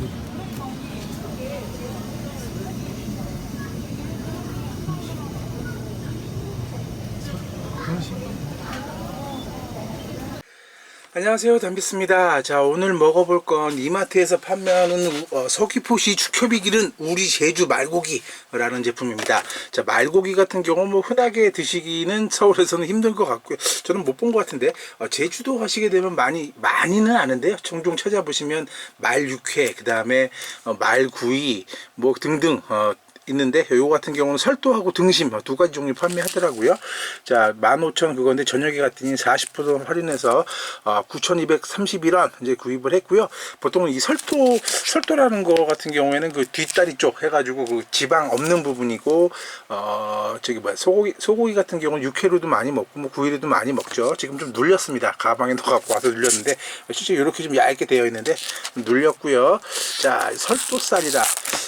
with 안녕하세요. 담비스입니다. 자 오늘 먹어볼 건 이마트에서 판매하는 어, 서귀포시 축협이 기른 우리 제주 말고기 라는 제품입니다. 자 말고기 같은 경우 뭐 흔하게 드시기는 서울에서는 힘들 것 같고요. 저는 못 본 것 같은데 어, 제주도 가시게 되면 많이 많이는 아는데요. 종종 찾아보시면 말육회 그 다음에 어, 말구이 뭐 등등 어, 있는데 요거 같은 경우는 설도하고 등심 두 가지 종류 판매하더라고요. 자, 15,000 그건데 저녁에 갔더니 40% 할인해서 어, 9,231원 이제 구입을 했고요. 보통은 이 설도 설도라는 거 같은 경우에는 그 뒷다리 쪽 해가지고 그 지방 없는 부분이고 어 저기 뭐야 소고기 소고기 같은 경우는 육회로도 많이 먹고 뭐 구이로도 많이 먹죠. 지금 좀 눌렸습니다. 가방에 넣어갖고 와서 눌렸는데 실제 이렇게 좀 얇게 되어 있는데 좀 눌렸고요. 자, 설도살이다.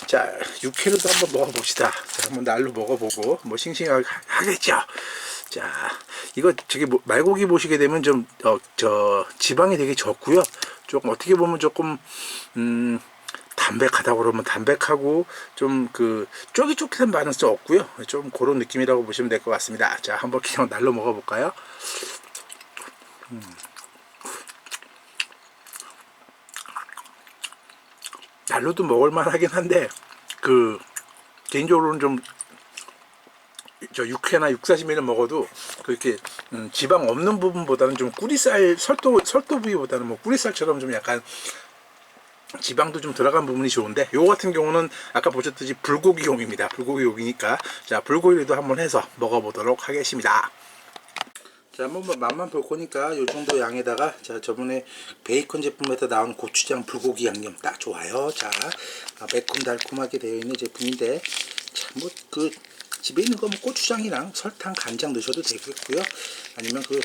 자, 육회로도 한번 먹어 봅시다. 자, 한번 날로 먹어보고 뭐 싱싱하게 하겠죠. 자, 이거 저기 뭐 말고기 보시게 되면 좀 어 저 지방이 되게 적고요. 조금 어떻게 보면 조금 음 담백하다고 그러면 담백하고 좀 그 쫄깃쫄깃한 맛은 좀 없고요. 좀 그런 느낌이라고 보시면 될 것 같습니다. 자, 한번 그냥 날로 먹어볼까요? 날로도 먹을만 하긴 한데 그 개인적으로는 좀 저 육회나 육사시미를 먹어도 그렇게 음, 지방 없는 부분보다는 좀 꾸리살 설도 설도 부위보다는 뭐 꾸리살처럼 좀 약간 지방도 좀 들어간 부분이 좋은데 요거 같은 경우는 아까 보셨듯이 불고기용입니다. 불고기용이니까. 자 불고기도 한번 해서 먹어보도록 하겠습니다. 자 한번 뭐 맛만 볼 거니까 요 정도 양에다가 자 저번에 베이컨 제품에서 나온 고추장 불고기 양념 딱 좋아요. 자 아, 매콤달콤하게 되어 있는 제품인데 참 뭐그 집에 있는 거 뭐 고추장이랑 설탕 간장 넣으셔도 되겠고요 아니면 그또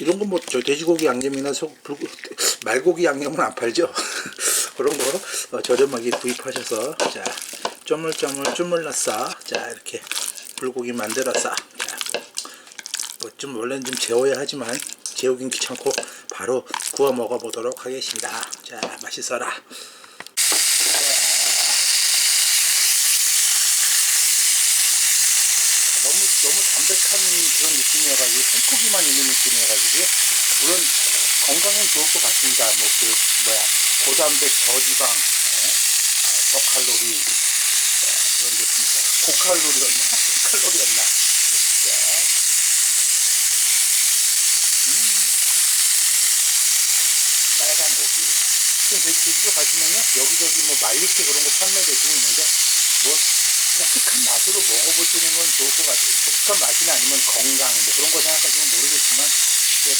이런 거뭐저 돼지고기 양념이나 소, 불고, 말고기 양념은 안 팔죠 그런 거 어, 저렴하게 구입하셔서 자 쪼물쪼물 쪼물렀어 자 이렇게 불고기 만들었어 자, 뭐좀 원래는 좀 재워야 하지만 재우긴 귀찮고 바로 구워 먹어 보도록 하겠습니다. 자, 맛있어라. 너무 너무 담백한 그런 느낌이어가지고 살코기만 있는 느낌이어가지고 물론 건강엔 좋을 것 같습니다. 뭐 그 뭐야 고단백 저지방, 예? 아, 저칼로리 자, 그런 제품 고칼로리였나 고칼로리였나 자. 빨간 고기. 지금 제- 제주도 가시면요, 여기저기 뭐 말리케 그런 거 판매되고 있는데, 뭐, 독특한 맛으로 먹어보시는 건 좋을 것 같아요. 독특한 맛이나 아니면 건강, 뭐 그런 거 생각하시면 모르겠지만, 이제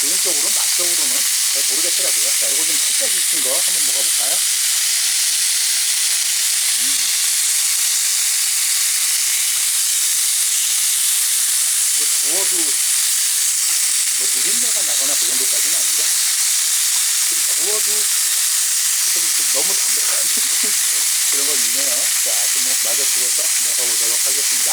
개인적으로 맛적으로는 잘 모르겠더라고요. 자, 이거 좀 살짝 익힌 거 한번 먹어볼까요? 음. 뭐 구워도 뭐 누린내가 나거나 그 정도까지는 아닌데 좀 구워도 좀, 좀 너무 담백한 그런 건 있네요. 자, 좀 뭐 마저 구워서 먹어보도록 하겠습니다.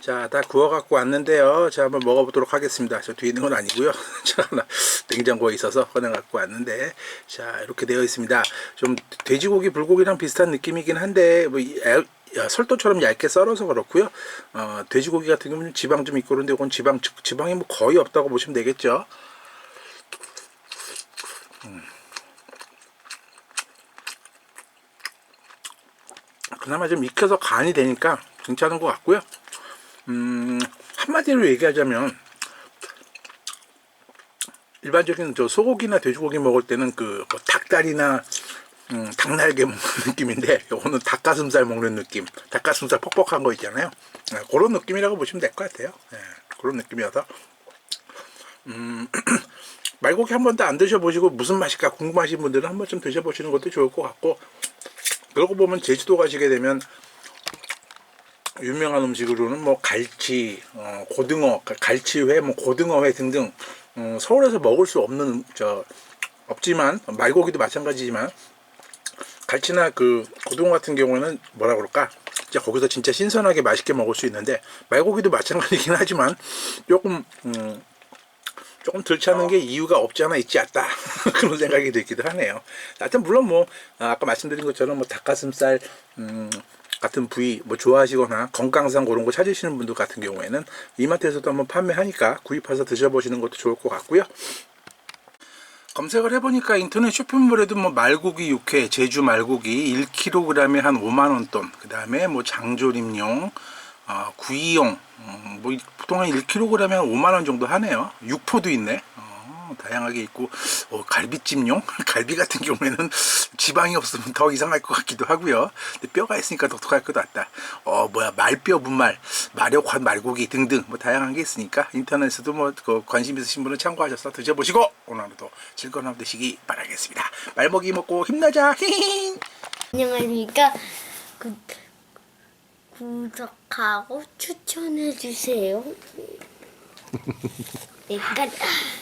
자, 다 구워 갖고 왔는데요. 자, 한번 먹어보도록 하겠습니다. 저 뒤에 있는 건 아니고요. 자, 하나 냉장고에 있어서 꺼내 갖고 왔는데, 자, 이렇게 되어 있습니다. 좀 돼지고기, 불고기랑 비슷한 느낌이긴 한데, 뭐, 야, 설도처럼 얇게 썰어서 그렇고요. 어, 돼지고기 같은 경우는 지방 좀 있고 그런데 이건 지방, 지방이 뭐 거의 없다고 보시면 되겠죠. 그나마 좀 익혀서 간이 되니까 괜찮은 것 같고요. 음, 한마디로 얘기하자면 일반적인 저 소고기나 돼지고기 먹을 때는 그 뭐 닭다리나 음, 닭날개 먹는 느낌인데 이거는 닭가슴살 먹는 느낌 닭가슴살 퍽퍽한 거 있잖아요. 네, 그런 느낌이라고 보시면 될 것 같아요. 네, 그런 느낌이어서. 음, 말고기 한 번도 안 드셔보시고 무슨 맛일까 궁금하신 분들은 한 번쯤 드셔보시는 것도 좋을 것 같고 그러고 보면 제주도 가시게 되면 유명한 음식으로는 뭐 갈치, 어, 고등어, 갈치회, 뭐 고등어회 등등 음, 서울에서 먹을 수 없는 음- 저 없지만 말고기도 마찬가지지만 갈치나 그 고등어 같은 경우에는 뭐라 그럴까? 진짜 거기서 진짜 신선하게 맛있게 먹을 수 있는데 말고기도 마찬가지긴 하지만 조금 음, 조금 덜 찾는 게 이유가 없지 않아 있지 않다 그런 생각이 들기도 하네요. 하여튼 물론 뭐 아, 아까 말씀드린 것처럼 뭐 닭가슴살 음, 같은 부위 뭐 좋아하시거나 건강상 그런 거 찾으시는 분들 같은 경우에는 이마트에서도 한번 판매하니까 구입해서 드셔보시는 것도 좋을 것 같고요. 검색을 해보니까 인터넷 쇼핑몰에도 뭐 말고기 육회, 제주 말고기 1kg에 한 5만 원 돈, 그 다음에 뭐 장조림용, 어, 구이용, 음, 뭐 보통 한 1kg에 한 5만 원 정도 하네요. 육포도 있네. 어, 다양하게 있고 어, 갈비찜용, 갈비 같은 경우에는 지방이 없으면 더 이상할 것 같기도 하고요. 근데 뼈가 있으니까 독특할 것 같다. 어 뭐야 말뼈 분말, 마력환 말고기 등등 뭐 다양한 게 있으니까 인터넷에도 뭐 그 관심 있으신 분은 참고하셔서 드셔보시고 오늘 하루도 즐거운 하루 되시기 바라겠습니다. 말먹이 먹고. 히히. 안녕하십니까. 구, 구독하고 추천해주세요. 네, 끝.